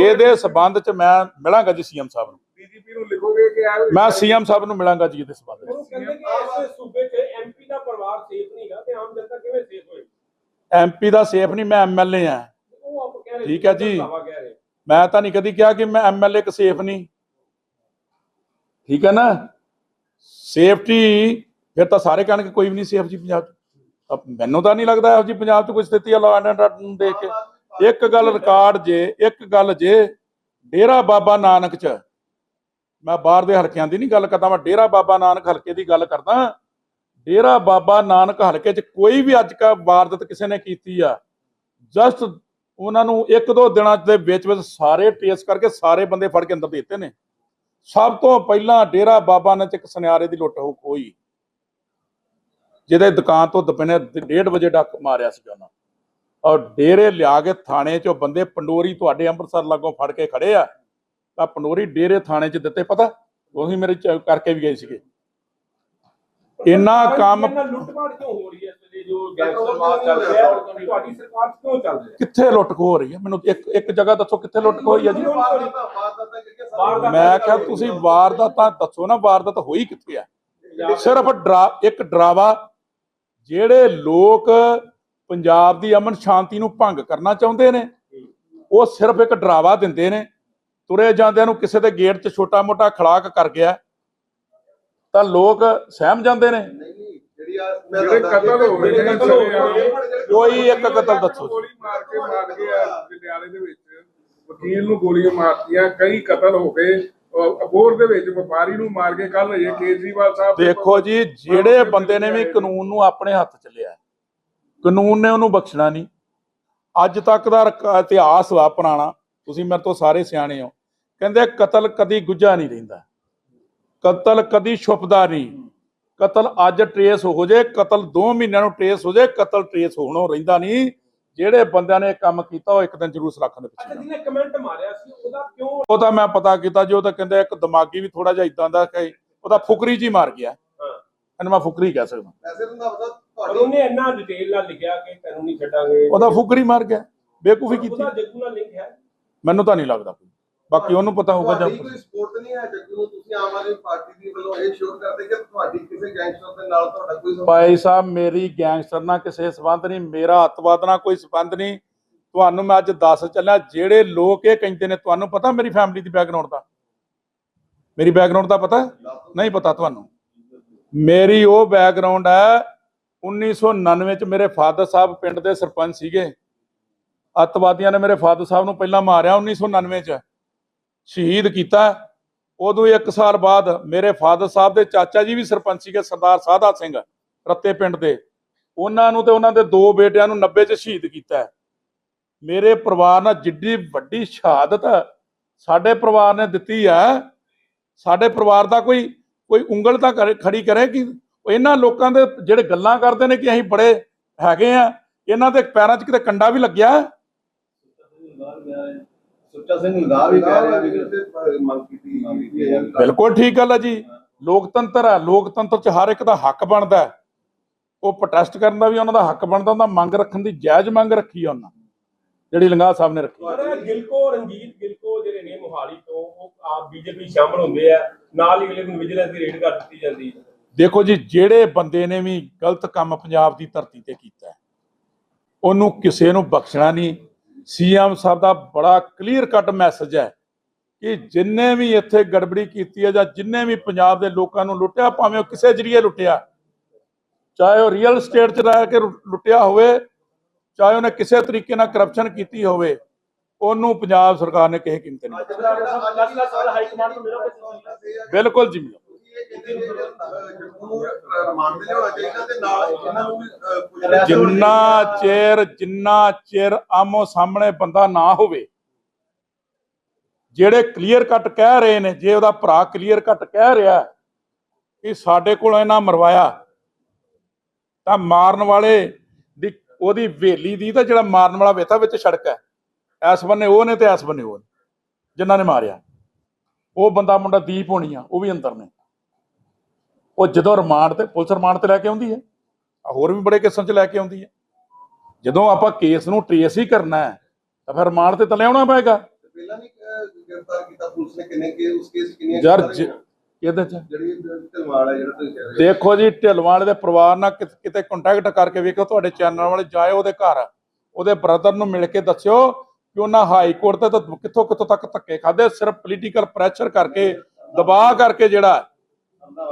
ਇਹਦੇ ਸਬੰਧ 'ਚ ਮੈਂ ਮਿਲਾਂਗਾ ਜੀ ਸੀਐਮ ਸਾਹਿਬ ਨੂੰ। ਡੀਜੀਪੀ ਨੂੰ ਲਿਖੋਗੇ ਕਿ ਆ ਮੈਂ ਸੀਐਮ ਸਾਹਿਬ ਨੂੰ ਮਿਲਾਂਗਾ ਜੀ ਇਹਦੇ ਸਬੰਧ ਉਹ ਕਹਿੰਦੇ ਕਿ ਇਸ ਸੂਬੇ 'ਚ ਐਮਪੀ ਦਾ ਪਰਿਵਾਰ ਸੇਫ ਨਹੀਂਗਾ ਤੇ ਆਮ ਜਨਤਾ ਕਿਵੇਂ ਸੇਫ ਹੋਏ ਐਮਪੀ ਦਾ ਸੇਫ ਨਹੀਂ ਮੈਂ ਐਮਐਲਏ ਆ ਉਹ ਆਪ ਕਹਿ ਰਹੇ ਠੀਕ ਹੈ ਜੀ। ਮੈਂ ਤਾਂ ਨਹੀਂ ਕਦੀ ਕਿਹਾ ਕਿ ਮੈਂ ਐਮਐਲਏ ਕ ਸੇਫ ਨਹੀਂ। ਠੀਕ ਹੈ ਨਾ? ਸੇਫਟੀ ਫਿਰ ਤਾਂ ਸਾਰੇ ਕਹਿਣਗੇ ਕੋਈ ਵੀ ਨਹੀਂ ਸੇਫ ਜੀ ਪੰਜਾਬ 'ਚ। ਮੈਨੂੰ ਤਾਂ ਨਹੀਂ ਲੱਗਦਾ ਇਹੋ ਜੀ ਪੰਜਾਬ 'ਚ ਕੋਈ ਸਥਿਤੀ ਆ ਲਾਅ ਐਂਡ ਆਰਡਰ ਨੂੰ ਦੇਖ ਕੇ। ਇੱਕ ਗੱਲ ਰਿਕਾਰਡ ਜੇ ਇੱਕ ਗੱਲ ਜੇ ਡੇਰਾ ਬਾਬਾ ਨਾਨਕ 'ਚ। ਮੈਂ ਬਾਹਰ ਦੇ ਹਲਕਿਆਂ ਦੀ ਨਹੀਂ ਗੱਲ ਕਰਦਾ, ਮੈਂ ਡੇਰਾ ਬਾਬਾ ਨਾਨਕ ਹਲਕੇ ਦੀ ਗੱਲ ਕਰਦਾ। ਡੇਰਾ ਬਾਬਾ ਨਾਨਕ ਹਲਕੇ 'ਚ ਕੋਈ ਵੀ ਅੱਜ ਕੱਲ੍ਹ ਵਾਰਦਾਤ ਕਿਸੇ ਨੇ ਕੀਤੀ ਆ ਜਸਟ ਉਹਨਾਂ ਨੂੰ ਇੱਕ ਦੋ ਦਿਨਾਂ ਦੇ ਵਿੱਚ ਵਿੱਚ ਸਾਰੇ ਟ੍ਰੇਸ ਕਰਕੇ ਸਾਰੇ ਬੰਦੇ ਫੜ ਕੇ ਅੰਦਰ ਦੇ ਦਿੱਤੇ ਨੇ। ਸਭ ਤੋਂ ਪਹਿਲਾਂ ਡੇਰਾ ਬਾਬਾ ਨੇ ਚ ਇੱਕ ਸੁਨਿਆਰੇ ਦੀ ਲੁੱਟ ਹੋ ਹੋਈ ਜਿਹਦੇ ਦੁਕਾਨ ਤੋਂ ਦੁਪਹਿਰੇ 1:30 ਵਜੇ ਡੱਕ ਮਾਰਿਆ ਸੀ ਉਹਨਾਂ। ਔਰ ਡੇਰੇ ਲਿਆ ਕੇ ਥਾਣੇ 'ਚੋਂ ਬੰਦੇ ਪੰਡੋਰੀ ਤੁਹਾਡੇ ਅੰਮ੍ਰਿਤਸਰ ਲਾਗੋਂ ਫੜ ਕੇ ਖੜੇ ਆ। ਤਾਂ ਪੰਡੋਰੀ ਡੇਰੇ ਥਾਣੇ 'ਚ ਦਿੱਤੇ ਪਤਾ? ਤੁਸੀਂ ਮੇਰੇ ਚ ਕਰਕੇ ਵੀ ਗਏ ਸੀਗੇ। ਇੰਨਾ ਕੰਮ ਲੁੱਟਮਾਰ ਕਿਉਂ ਹੋ ਰਹੀ ਹੈ ਵੇਲੇ ਜੋ ਗੈਂਗਸਟਰ ਵਾਰ ਚੱਲ ਰਿਹਾ ਹੈ ਤੁਹਾਡੀ ਸਰਕਾਰ 'ਚ ਕਿਉਂ ਚੱਲ ਰਿਹਾ ਕਿੱਥੇ ਲੁੱਟ ਖੋਹ ਹੋ ਰਹੀ ਹੈ? ਮੈਨੂੰ ਇੱਕ ਇੱਕ ਜਗ੍ਹਾ ਦੱਸੋ ਕਿੱਥੇ ਲੁੱਟ ਖੋਹ ਹੋਈ ਹੈ ਜੀ। ਮੈਂ ਕਿਹਾ ਤੁਸੀਂ ਵਾਰਦਾਤਾਂ ਦੱਸੋ ਨਾ ਵਾਰਦਾਤ ਹੋਈ ਕਿੱਥੇ ਆ ਸਿਰਫ ਡਰਾ ਇੱਕ ਡਰਾਵਾ ਜਿਹੜੇ ਲੋਕ ਪੰਜਾਬ ਦੀ ਅਮਨ ਸ਼ਾਂਤੀ ਨੂੰ ਭੰਗ ਕਰਨਾ ਚਾਹੁੰਦੇ ਨੇ ਉਹ ਸਿਰਫ ਇੱਕ ਡਰਾਵਾ ਦਿੰਦੇ ਨੇ ਤੁਰੇ ਜਾਂਦਿਆਂ ਨੂੰ ਕਿਸੇ ਦੇ ਗੇਟ 'ਚ ਛੋਟਾ-ਮੋਟਾ ਖੜਾਕ ਕਰ ਗਿਆ। ਤਾਂ ਲੋਕ ਸਹਿਮ ਜਾਂਦੇ ਨੇ। ਕੋਈ ਇੱਕ ਕਤਲ ਦੱਸੋ ਜੀ। ਗੋਲੀ ਮਾਰ ਕੇ ਮਾਰ ਗਏ ਆ ਪਟਿਆਲੇ ਦੇ ਵਿੱਚ। ਵਕੀਲ ਨੂੰ ਗੋਲੀਆਂ ਮਾਰਤੀਆਂ ਕਈ ਕਤਲ ਹੋ ਗਏ। ਅਹ ਅਬੋਹਰ ਦੇ ਵਿੱਚ ਵਪਾਰੀ ਨੂੰ ਮਾਰ ਕੇ ਕੱਲ ਇਹ ਕੇਜਰੀਵਾਲ ਸਾਹਿਬ ਦੇਖੋ ਜੀ ਜਿਹੜੇ ਬੰਦੇ ਨੇ ਵੀ ਕਾਨੂੰਨ ਨੂੰ ਆਪਣੇ ਹੱਥ ਚ ਲਿਆ। ਕਾਨੂੰਨ ਨੇ ਉਹਨੂੰ ਬਖਸ਼ਣਾ ਨਹੀਂ। ਅੱਜ ਤੱਕ ਦਾ ਇਤਿਹਾਸ ਵਾ ਪੁਰਾਣਾ। ਤੁਸੀਂ ਮੇਰੇ ਤੋਂ ਸਾਰੇ ਸਿਆਣੇ ਹੋ। ਕਹਿੰਦੇ ਕਤਲ ਕਦੀ ਗੁੱਝਾ ਨਹੀਂ ਰਹਿੰਦਾ। ਕਤਲ ਕਦੀ ਛੁਪਦਾ ਨਹੀਂ। ਕਤਲ ਅੱਜ ਟਰੇਸ ਹੋ ਜੇ ਕਤਲ 2 ਮਹੀਨਿਆਂ ਨੂੰ ਟਰੇਸ ਹੋ ਜੇ ਕਤਲ ਟਰੇਸ ਹੋਣੋਂ ਰਹਿੰਦਾ ਨਹੀਂ। ਜਿਹੜੇ ਬੰਦਿਆਂ ਨੇ ਕੰਮ ਕੀਤਾ ਉਹ ਇੱਕ ਦਿਨ ਜ਼ਰੂਰ ਸਲਾਖਾਂ ਦੇ ਪਿੱਛੇ ਜਿਹਨੇ ਕਮੈਂਟ ਮਾਰਿਆ ਸੀ ਉਹਦਾ ਕਿਉਂ ਉਹ ਤਾਂ ਮੈਂ ਪਤਾ ਕੀਤਾ ਜੀ ਉਹ ਤਾਂ ਕਹਿੰਦੇ ਇੱਕ ਦਿਮਾਗੀ ਵੀ ਥੋੜਾ ਜਿਹਾ ਇਦਾਂ ਦਾ ਕਿ ਉਹਦਾ ਫੁਕਰੀ ਜੀ ਮਾਰ ਗਿਆ। ਹਾਂ। ਇਹਨੂੰ ਮੈਂ ਫੁਕਰੀ ਕਹਿ ਸਕਦਾ। ਵੈਸੇ ਤਾਂ ਪਤਾ ਤੁਹਾਡੀ ਉਹਨੇ ਇੰਨਾ ਡਿਟੇਲ ਨਾਲ ਲਿਖਿਆ ਕਿ ਤੈਨੂੰ ਨਹੀਂ ਛੱਡਾਂਗੇ। ਉਹਦਾ ਫੁਕਰੀ ਮਾਰ ਗਿਆ। ਬੇਕੂਫੀ ਕੀਤੀ। ਉਹਦਾ ਜੱਗੂ ਨਾਲ ਲਿੰਕ ਹੈ ਮੈਨੂੰ ਤਾਂ ਨਹੀਂ ਲੱਗਦਾ ਕੋਈ। ਬਾਕੀ ਉਹਨੂੰ ਪਤਾ ਹੋਊਗਾ ਜਦ ਕੋਈ ਸਪੋਰਟ ਨਹੀਂ ਹੈ ਜੱਗੂ ਨੂੰ? ਤੁਸੀਂ ਆਮ ਆਦਮੀ ਪਾਰਟੀ ਦੀ ਵੱਲੋਂ ਇਹ ਸ਼ੋਰ ਕਰਦੇ ਕਿ ਤੁਹਾਡੀ ਕਿਸੇ ਗੈਂਗਸਟਰ ਦੇ ਨਾਲ ਤੁਹਾਡਾ ਕੋਈ ਸੰਬੰਧ ਭਾਈ ਸਾਹਿਬ ਮੇਰੀ ਗੈਂਗਸਟਰ ਨਾਲ ਕਿਸੇ ਸਬੰਧ ਨਹੀਂ ਮੇਰਾ ਅੱਤਵਾਦ ਨਾਲ ਕੋਈ ਸਬੰਧ ਨਹੀਂ। ਤੁਹਾਨੂੰ ਮੈਂ ਅੱਜ ਦੱਸ ਚੱਲਿਆ ਜਿਹੜੇ ਲੋਕ ਇਹ ਕਹਿੰਦੇ ਨੇ ਤੁਹਾਨੂੰ ਪਤਾ ਮੇਰੀ ਫੈਮਿਲੀ ਦੀ ਬੈਕਗ੍ਰਾਉਂਡ ਦਾ? ਮੇਰੀ ਬੈਕਗ੍ਰਾਉਂਡ ਦਾ ਪਤਾ? ਨਹੀਂ ਪਤਾ ਤੁਹਾਨੂੰ। ਮੇਰੀ ਉਹ ਬੈਕਗ੍ਰਾਉਂਡ ਹੈ 1999 ਚ ਮੇਰੇ ਫਾਦਰ ਸਾਹਿਬ ਪਿੰਡ ਦੇ ਸਰਪੰਚ ਸੀਗੇ। ਅੱਤਵਾਦੀਆਂ ਨੇ ਮੇਰੇ ਫਾਦਰ ਸਾਹਿਬ ਨੂੰ ਪਹਿਲਾਂ ਮਾਰਿਆ 1999 ਚ। ਸ਼ਹੀਦ ਕੀਤਾ। ਉਦੋਂ ਇੱਕ ਸਾਲ ਬਾਅਦ ਮੇਰੇ ਫਾਦਰ ਸਾਹਿਬ ਦੇ ਚਾਚਾ ਜੀ ਵੀ ਸਰਪੰਚ ਸੀਗੇ, ਸਰਦਾਰ ਸਾਧਾ ਸਿੰਘ ਰੱਤੇ ਪਿੰਡ ਦੇ। ਉਹਨਾਂ ਨੂੰ ਤੇ ਉਹਨਾਂ ਦੇ ਦੋ ਬੇਟਿਆਂ ਨੂੰ 90 ਚ ਸ਼ਹੀਦ ਕੀਤਾ। ਮੇਰੇ ਪਰਿਵਾਰ ਨਾਲ ਜਿੱਡੀ ਵੱਡੀ ਸ਼ਹਾਦਤ ਸਾਡੇ ਪਰਿਵਾਰ ਨੇ ਦਿੱਤੀ ਹੈ ਸਾਡੇ ਪਰਿਵਾਰ ਦਾ ਕੋਈ ਕੋਈ ਉਂਗਲ ਤਾਂ ਕਰੇ- ਖੜੀ ਕਰੇ ਕਿ ਇਹਨਾਂ ਲੋਕਾਂ ਦੇ ਜਿਹੜੇ ਗੱਲਾਂ ਕਰਦੇ ਨੇ ਕਿ ਅਸੀਂ ਬੜੇ ਹੈਗੇ ਆ। ਇਹਨਾਂ ਦੇ ਪੈਰਾਂ 'ਚ ਕਿਤੇ ਕੰਡਾ ਵੀ ਲੱਗਿਆ। ਸੁੱਚਾ ਸਿੰਘ ਲਗਾ ਵੀ ਕਹਿ ਰਿਹਾ ਵੀ ਤੇ ਮੰਗ ਕੀਤੀ ਮੰਗ ਕੀਤੀ ਹੈ। ਬਿਲਕੁਲ ਠੀਕ ਗੱਲ ਹੈ ਜੀ। ਲੋਕਤੰਤਰ ਹੈ ਲੋਕਤੰਤਰ 'ਚ ਹਰ ਇੱਕ ਦਾ ਹੱਕ ਬਣਦਾ ਹੈ। ਉਹ ਪ੍ਰੋਟੈਸਟ ਕਰਨ ਦਾ ਵੀ ਉਹਨਾਂ ਦਾ ਹੱਕ ਬਣਦਾ ਉਹਨਾਂ ਮੰਗ ਰੱਖਣ ਦੀ ਜਾਇਜ਼ ਮੰਗ ਰੱਖੀ ਆ ਉਹਨਾਂ ਜਿਹੜੀ ਲੰਗਾ ਸਾਹਿਬ ਨੇ ਰੱਖੀ ਪਰ ਗਿਲਕੋ ਰਣਜੀਤ ਗਿਲਕੋ ਜਿਹੜੇ ਨੇ ਮੋਹਾਲੀ ਤੋਂ ਉਹ ਆਪ ਬੀਜੇਪੀ ਸ਼ਾਮਲ ਹੁੰਦੇ ਆ। ਨਾਲ ਹੀ ਅਗਲੇ ਦਿਨ ਵਿਜੀਲੈਂਸ ਦੀ ਰੇਡ ਕਰ ਦਿੱਤੀ ਜਾਂਦੀ ਹੈ। ਦੇਖੋ ਜੀ ਜਿਹੜੇ ਬੰਦੇ ਨੇ ਵੀ ਗਲਤ ਕੰਮ ਪੰਜਾਬ ਦੀ ਧਰਤੀ ਤੇ ਕੀਤਾ ਉਹਨੂੰ ਕਿਸੇ ਨੂੰ ਬਖਸ਼ਣਾ ਨਹੀਂ। ਸੀਐਮ ਸਾਹਿਬ ਦਾ ਬੜਾ ਕਲੀਅਰ ਕੱਟ ਮੈਸੇਜ ਹੈ ਕਿ ਜਿੰਨੇ ਵੀ ਇੱਥੇ ਗੜਬੜੀ ਕੀਤੀ ਹੈ ਜਾਂ ਜਿੰਨੇ ਵੀ ਪੰਜਾਬ ਦੇ ਲੋਕਾਂ ਨੂੰ ਲੁੱਟਿਆ ਭਾਵੇਂ ਉਹ ਕਿਸੇ ਜਰੀਏ ਲੁੱਟਿਆ ਚਾਹੇ ਉਹ ਰੀਅਲ ਸਟੇਟ 'ਚ ਰਹਿ ਕੇ ਲੁੱਟਿਆ ਹੋਵੇ ਚਾਹੇ ਉਹਨੇ ਕਿਸੇ ਤਰੀਕੇ ਨਾਲ ਕਰਪਸ਼ਨ ਕੀਤੀ ਹੋਵੇ ਉਹਨੂੰ ਪੰਜਾਬ ਸਰਕਾਰ ਨੇ ਕਿਸੇ ਕੀਮਤ ਨਹੀਂ ਬਿਲਕੁਲ ਜੀ ਮਿਲੋ। ਜਿੰਨਾ ਚਿਰ ਜਿੰਨਾ ਚਿਰ ਆਮੋ ਸਾਹਮਣੇ ਬੰਦਾ ਨਾ ਹੋਵੇ, ਜਿਹੜੇ ਕਲੀਅਰ ਕੱਟ ਕਹਿ ਰਹੇ ਨੇ, ਜੇ ਉਹਦਾ ਭਰਾ ਕਲੀਅਰ ਕੱਟ ਕਹਿ ਰਿਹਾ ਕਿ ਸਾਡੇ ਕੋਲ ਇਹਨਾਂ ਮਰਵਾਇਆ, ਤਾਂ ਮਾਰਨ ਵਾਲੇ ਦੀ, ਉਹਦੀ ਵੇਲੀ ਦੀ ਤਾਂ ਜਿਹੜਾ ਮਾਰਨ ਵਾਲਾ ਵੇਤਾ ਵਿੱਚ ਸੜਕ ਹੈ, ਐਸ ਬੰਨੇ ਉਹ ਨੇ ਤੇ ਐਸ ਬੰਨੇ ਉਹ ਨੇ, ਜਿਨ੍ਹਾਂ ਨੇ ਮਾਰਿਆ। ਉਹ ਬੰਦਾ ਮੁੰਡਾ ਦੀਪ ਹੋਣੀ ਆ, ਉਹ ਵੀ ਅੰਦਰ ਨੇ। ਉਹ ਜਦੋਂ ਰਿਮਾਂਡ ਤੇ ਪੁਲਿਸ ਰਿਮਾਂਡ ਤੇ ਲੈ ਕੇ ਆਉਂਦੀ ਹੈ ਹੋਰ ਵੀ ਬੜੇ ਕਿਸਮ ਚ ਲੈ ਕੇ ਆਉਂਦੀ ਹੈ। ਜਦੋਂ ਆਪਾਂ ਕੇਸ ਨੂੰ ਟ੍ਰੇਸ ਹੀ ਕਰਨਾ ਹੈ ਤਾਂ ਫਿਰ ਰਿਮਾਂਡ ਤੇ ਤਾਂ ਲਿਆਉਣਾ ਪਏਗਾ। ਪਹਿਲਾਂ ਨਹੀਂ ਅਹ, ਗ੍ਰਿਫਤਾਰ ਕੀਤਾ ਪੁਲਿਸ ਨੇ ਕਿੰਨੇ ਕੇ ਉਸ ਕੇਸ 'ਚ ਕਿੰਨੀਆਂ ਯਾਰ ਗ੍ਰਿਫਤਾਰੀਆਂ ਜ- ਇਹਦੇ ਚ? ਜਿਹੜੀ ਢਲਵਾਲ ਹੈ ਜਿਹੜਾ ਤੁਸੀਂ ਕਹਿ ਰਹੇ ਹੋ। ਦੇਖੋ ਜੀ ਢਿਲਵਾਲ ਦੇ ਪਰਿਵਾਰ ਨਾਲ ਕਿਤ- ਕਿਤੇ ਕੰਟੈਕਟ ਕਰਕੇ ਵੇਖੋ ਤੁਹਾਡੇ ਚੈਨਲ ਵਾਲੇ ਜਾਏ ਉਹਦੇ ਘਰ। ਉਹਦੇ ਬ੍ਰਦਰ ਨੂੰ ਮਿਲ ਕੇ ਦੱਸਿਓ ਕਿ ਉਹਨਾਂ ਹਾਈ ਕੋਰਟ ਤੇ ਤਾਂ ਕਿੱਥੋਂ ਕਿੱਥੋਂ ਤੱਕ ਧੱਕੇ ਖਾਦੇ ਸਿਰਫ ਪੋਲੀਟੀਕਲ ਪ੍ਰੈਸ਼ਰ ਕਰਕੇ ਦਬਾਅ ਕਰਕੇ ਜਿਹੜਾ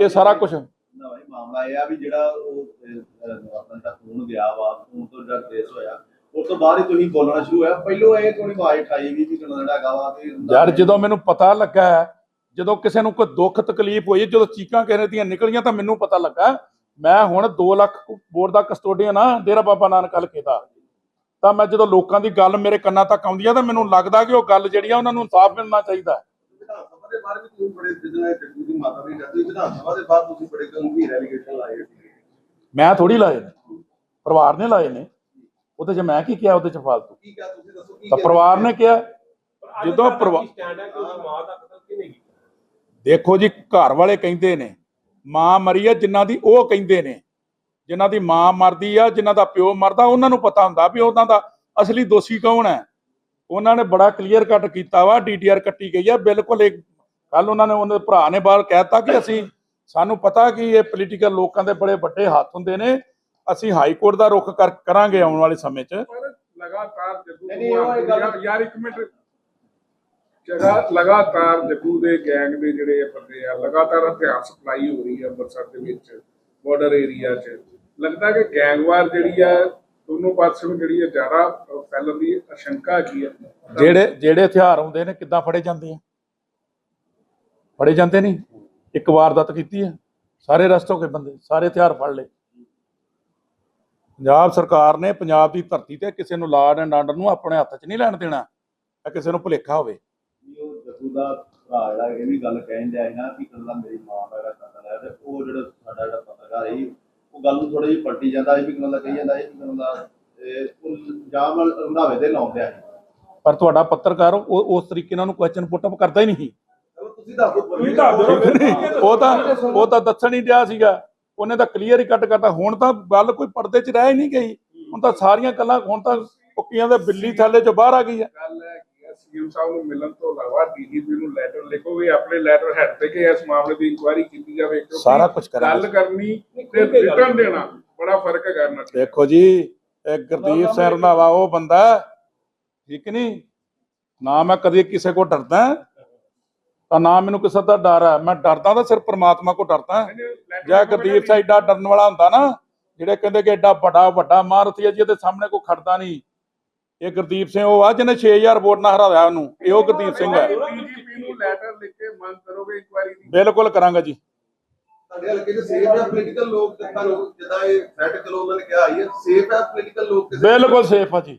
ਇਹ ਸਾਰਾ ਕੁਝ ਨਾ ਭਾਈ ਮਾਮਲਾ ਇਹ ਆ ਵੀ ਜਿਹੜਾ ਉਹ ਅਹ, ਅਹ, ਆਪਣਾ ਜਿਹੜਾ ਖੂਨ ਗਿਆ ਵਾ ਖੂਨ ਤੋਂ ਜਿਹੜਾ ਕੇਸ ਹੋਇਆ ਉਸ ਤੋਂ ਬਾਅਦ ਹੀ ਤੁਸੀਂ ਬੋਲਣਾ ਸ਼ੁਰੂ ਹੋਇਆ। ਪਹਿਲੋਂ ਇਹ ਥੋੜੀ ਆਵਾਜ਼ ਉਠਾਈ ਵੀ ਵੀ ਕਿਹਨਾਂ ਹੈਗਾ ਵਾ ਤੇ ਯਾਰ ਜਦੋਂ ਮੈਨੂੰ ਪਤਾ ਲੱਗਾ ਜਦੋਂ ਕਿਸੇ ਨੂੰ ਕੋਈ ਦੁੱਖ ਤਕਲੀਫ ਹੋਈ ਜਦੋਂ ਚੀਕਾਂ ਕਿਸੇ ਦੀਆਂ ਨਿਕਲੀਆਂ ਤਾਂ ਮੈਨੂੰ ਪਤਾ ਲੱਗਾ। ਮੈਂ ਹੁਣ 2 ਲੱਖ ਬੋਰਡ ਦਾ ਕਸਟੋਡੀਅਨ ਆ ਡੇਰਾ ਬਾਬਾ ਨਾਨਕ ਹਲਕੇ ਦਾ ਤਾਂ ਮੈਂ ਜਦੋਂ ਲੋਕਾਂ ਦੀ ਗੱਲ ਮੇਰੇ ਕੰਨਾਂ ਤੱਕ ਆਉਂਦੀ ਆ ਤਾਂ ਮੈਨੂੰ ਲੱਗਦਾ ਕਿ ਉਹ ਗੱਲ ਜਿਹੜੀ ਆ ਉਹਨਾਂ ਨੂੰ ਇਨਸਾਫ ਮਿਲਣਾ ਚਾਹੀਦਾ। ਹੈ। ਵਿਧਾਨ ਸਭਾ ਦੇ ਬਾਹਰ ਵੀ ਤੁਸੀਂ ਬੜੇ ਜਿੱਦਾਂ ਜੱਗੂ ਦੀ ਮਾਤਾ ਵੀ ਕਹਿੰਦੀ ਵਿਧਾਨ ਸਭਾ ਦੇ ਬਾਹਰ ਤੁਸੀਂ ਬੜੇ ਗੰਭੀਰ ਐਲੀਗੇਸ਼ਨ ਲਾਏ ਸੀ ਮੈਂ ਥੋੜੀ ਲਾਏ ਨੇ। ਪਰਿਵਾਰ ਨੇ ਲਾਏ ਨੇ। ਉਹਦੇ 'ਚ ਮੈਂ ਕੀ ਕਿਹਾ ਉਹਦੇ 'ਚ ਫਾਲਤੂ। ਕੀ ਕਿਹਾ ਤੁਸੀਂ? ਦੱਸੋ ਕੀ ਤਾਂ? ਪਰਿਵਾਰ ਨੇ ਕਿਹਾ ਜਦੋਂ ਤੱਕ ਪਰਿਵਾ- ਕੀ ਸਟੈਂਡ ਹੈ ਕਿ ਉਹਦੀ ਮਾਂ ਦਾ ਕਤਲ ਕਿਹਨੇ ਕੀਤਾ? ਦੇਖੋ ਜੀ ਘਰ ਵਾਲੇ ਕਹਿੰਦੇ ਨੇ ਮਾਂ ਮਰੀ ਆ ਜਿਨ੍ਹਾਂ ਦੀ ਉਹ ਕਹਿੰਦੇ ਨੇ। ਜਿਨ੍ਹਾਂ ਦੀ ਮਾਂ ਮਰਦੀ ਆ ਜਿਨ੍ਹਾਂ ਦਾ ਪਿਓ ਮਰਦਾ ਉਹਨਾਂ ਨੂੰ ਪਤਾ ਹੁੰਦਾ ਵੀ ਉਹਨਾਂ ਦਾ ਅਸਲੀ ਦੋਸ਼ੀ ਕੌਣ ਹੈ। ਉਹਨਾਂ ਨੇ ਬੜਾ ਕਲੀਅਰ ਕੱਟ ਕੀਤਾ ਵਾ ਡੀਟੀਆਰ ਕੱਟੀ ਗਈ ਆ ਬਿਲਕੁਲ ਇੱਕ ਕੱਲ ਉਹਨਾਂ ਨੇ ਉਹਨਾਂ ਦੇ ਭਰਾ ਨੇ ਬਾਹਰ ਕਹਿਤਾ ਕਿ ਅਸੀਂ ਸਾਨੂੰ ਪਤਾ ਕਿ ਇਹ ਪੋਲੀਟੀਕਲ ਲੋਕਾਂ ਦੇ ਬੜੇ ਵੱਡੇ ਹੱਥ ਹੁੰਦੇ ਨੇ ਅਸੀਂ ਹਾਈ ਕੋਰਟ ਦਾ ਰੁਖ ਕਰ- ਕਰਾਂਗੇ ਆਉਣ ਵਾਲੇ ਸਮੇਂ 'ਚ। ਪਰ ਲਗਾਤਾਰ ਜੱਗੂ ਨਹੀਂ, ਨਹੀਂ, ਉਹ ਇਹ ਗੱਲ- ਯਾਰ- ਇੱਕ ਮਿੰਟ। ਜਗਾ ਲਗਾਤਾਰ ਜੱਗੂ ਦੇ ਗੈਂਗ ਦੇ ਜਿਹੜੇ ਇਹ ਬੰਦੇ ਆ ਲਗਾਤਾਰ ਹਥਿਆਰ ਸਪਲਾਈ ਹੋ ਰਹੀ ਹੈ ਅੰਮ੍ਰਿਤਸਰ ਦੇ ਵਿੱਚ ਬਾਰਡਰ ਏਰੀਆ 'ਚ। ਲੱਗਦਾ ਕਿ ਗੈਂਗਵਾਰ ਜਿਹੜੀ ਆ ਦੋਨੋਂ ਪਾਸੇ ਨੂੰ ਜਿਹੜੀ ਹੈ ਜ਼ਿਆਦਾ ਫੈਲਣ ਦੀ ਆਸ਼ੰਕਾ ਕੀ ਹੈ ਜਿਹੜੇ ਜਿਹੜੇ ਹਥਿਆਰ ਆਉਂਦੇ ਨੇ ਕਿੱਦਾਂ ਫੜੇ ਜਾਂਦੇ ਆ? ਫੜੇ ਜਾਂਦੇ ਨਹੀਂ। ਇੱਕ ਵਾਰਦਾਤ ਕੀਤੀ ਹੈ। ਸਾਰੇ ਹੋ ਗਏ ਬੰਦੇ। ਸਾਰੇ ਹਥਿਆਰ ਫੜ ਲਏ। ਪੰਜਾਬ ਸਰਕਾਰ ਨੇ ਪੰਜਾਬ ਦੀ ਧਰਤੀ ਤੇ ਕਿਸੇ ਨੂੰ ਲਾਰਡ ਐਂਡ ਆਰਡਰ ਨੂੰ ਆਪਣੇ ਹੱਥ 'ਚ ਨਹੀਂ ਲੈਣ ਦੇਣਾ ਇਹ ਕਿਸੇ ਨੂੰ ਭੁਲੇਖਾ ਹੋਵੇ। ਵੀ ਉਹ ਜੱਗੂ ਦਾ ਭਰਾ ਜਿਹੜਾ ਇਹ ਵੀ ਗੱਲ ਕਹਿਣ ਡਿਆ ਸੀ ਨਾ ਕਿ ਕੱਲਾ ਮੇਰੀ ਮਾਂ ਦਾ ਜਿਹੜਾ ਕਤਲ ਹੈ ਤੇ ਉਹ ਜਿਹੜਾ ਸਾਡਾ ਜਿਹੜਾ ਪੱਤਰਕਾਰ ਸੀ ਉਹ ਗੱਲ ਨੂੰ ਥੋੜਾ ਜਿਹੀ ਪਲਟੀ ਜਾਂਦਾ ਵੀ ਕਹੀ ਕਿ ਉਹ ਜਾਮ ਰੰਧਾਵੇ ਤੇ ਲਾਉਂਦਿਆ ਪਰ ਤੁਹਾਡਾ ਪੱਤਰਕਾਰ ਉਹ ਉਸ ਤਰੀਕੇ ਨਾਲ ਉਹਨੂੰ ਕੁਐਸਚਨ ਪੁੱਟ ਅਪ ਕਰਦਾ ਹੀ ਨਹੀਂ ਤੁਸੀਂ ਦੱਸ ਦਿਓ। ਤੁਸੀਂ ਦੱਸ ਦਿਓ। ਠੀਕ ਨਹੀਂ ਉਹ ਤਾਂ ਉਹ ਤਾਂ ਦੱਸਣ ਹੀ ਡਿਆ ਸੀਗਾ। ਉਹਨੇ ਤਾਂ ਕਲੀਅਰ ਹੀ ਕੱਟ ਕਰਤਾ। ਹੁਣ ਤਾਂ ਗੱਲ ਕੋਈ ਪਰਦੇ 'ਚ ਰਹਿ ਹੀ ਨਹੀਂ ਗਈ। ਹੁਣ ਤਾਂ ਸਾਰੀਆਂ ਗੱਲਾਂ ਹੁਣ ਤਾਂ ਕੁੱਕੀਆਂ ਦੇ ਬਿੱਲੀ ਥੱਲੇ 'ਚੋਂ ਬਾਹਰ ਆ ਗਈ ਆ। ਗੱਲ ਹੈ ਕਿ ਸੀਐਮ ਸਾਹਿਬ ਨੂੰ ਮਿਲਣ ਤੋਂ ਇਲਾਵਾ ਡੀਜੀਪੀ ਨੂੰ ਲੈਟਰ ਲਿਖੋਗੇ ਆਪਣੇ ਲੈਟਰ ਹੈਡ ਤੇ ਕਿ ਇਸ ਮਾਮਲੇ ਦੀ ਇਨਕੁਆਇਰੀ ਕੀਤੀ ਜਾਵੇ। ਕਿਉਂਕਿ ਸਾਰਾ ਕੁਝ ਕਰਾਂਗੇ। ਗੱਲ ਕਰਨੀ ਤੇ ਰਿਟਰਨ ਦੇਣਾ। ਬੜਾ ਫ਼ਰਕ ਇਹਨਾਂ 'ਚ। ਦੇਖੋ ਜੀ ਇਹ ਗੁਰਦੀਪ ਸਿੰਘ ਰੰਧਾਵਾ ਉਹ ਬੰਦਾ ਹੈ, ਠੀਕ ਨਹੀਂ? ਨਾ ਮੈਂ ਕਦੇ ਕਿਸੇ ਕੋ ਡਰਦਾ। ਤਾਂ ਨਾ ਮੈਨੂੰ ਕਿਸੇ ਦਾ ਡਰ ਹੈ। ਮੈਂ ਡਰਦਾ ਤਾਂ ਸਿਰਫ ਪ੍ਰਮਾਤਮਾ ਕੋ ਡਰਦਾ ਜੇ ਗੁਰਦੀਪ ਸਿੰਘ ਏਡਾ ਡਰਨ ਵਾਲਾ ਹੁੰਦਾ ਨਾ ਜਿਹੜੇ ਕਹਿੰਦੇ ਕਿ ਏਡਾ ਵੱਡਾ ਵੱਡਾ ਮਾਰਥੀ ਹੈ ਜੀ ਇਹਦੇ ਸਾਹਮਣੇ ਕੋਈ ਖੜਦਾ ਨਹੀਂ। ਇਹ ਗੁਰਦੀਪ ਸਿੰਘ ਉਹ ਆ ਜਿਹਨੇ 6000 ਵੋਟ ਨਾਲ ਹਰਾਇਆ ਉਹਨੂੰ। ਇਹ ਉਹ ਗੁਰਦੀਪ ਸਿੰਘ ਹੈ। ਡੀਜੀਪੀ ਨੂੰ ਲੈਟਰ ਲਿਖ ਕੇ ਮੰਗ ਕਰੋਗੇ ਇਨਕੁਆਇਰੀ ਦੀ? ਬਿਲਕੁਲ ਕਰਾਂਗਾ ਜੀ। ਤੁਹਾਡੇ ਹਲਕੇ ਸੇਫ ਹੈ ਪੋਲੀਟੀਕਲ ਲੋਕ ਤੇ ਤੁਹਾਨੂੰ ਜਿੱਦਾਂ ਇਹ ਸੈਟ ਚਲੋ ਉਹਨਾਂ ਨੇ ਕਿਹਾ ਆਈ ਹੈ ਸੇਫ ਹੈ ਪੋਲੀਟੀਕਲ ਲੋਕ ਕਿਸੇ ਬਿਲਕੁਲ ਸੇਫ ਆ ਜੀ।